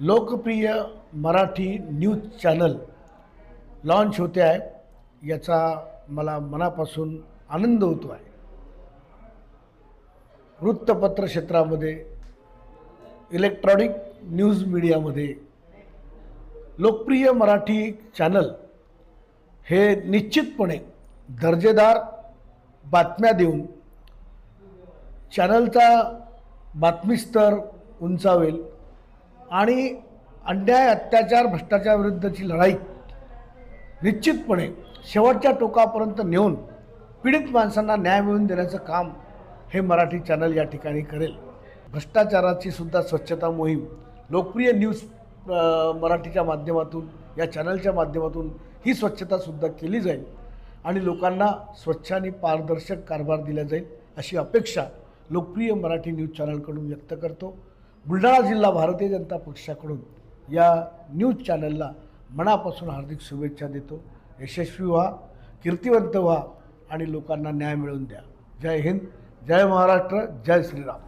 लोकप्रिय Marathi news channel launch होते आहे. याचा मला मनापासून आनंद होतो आहे. वृत्तपत्र क्षेत्रामध्ये इलेक्ट्रॉनिक न्यूज मीडियामध्ये लोकप्रिय मराठी चॅनल हे निश्चितपणे दर्जेदार बातम्या देऊन चॅनलचा बातमीस्तर उंचावेल. आणि अन्याय अत्याचार भ्रष्टाचार विरुद्धची लढाई निश्चितपणे शेवटच्या टोकापर्यंत नेऊन पीडित माणसांना न्याय मिळवून देण्याचं काम हे मराठी चॅनल या ठिकाणी करेल. भ्रष्टाचाराची सुद्धा स्वच्छता मोहीम लोकप्रिय न्यूज मराठीच्या माध्यमातून या चॅनलच्या माध्यमातून ही स्वच्छतासुद्धा केली जाईल आणि लोकांना स्वच्छ आणि पारदर्शक कारभार दिला जाईल अशी अपेक्षा लोकप्रिय मराठी न्यूज चॅनलकडून व्यक्त करतो. बुलढाणा जिल्हा भारतीय जनता पक्षाकडून या न्यूज चॅनलला मनापासून हार्दिक शुभेच्छा देतो. यशस्वी व्हा कीर्तिवंत व्हा आणि लोकांना न्याय मिळवून द्या. जय हिंद जय महाराष्ट्र जय श्रीराम.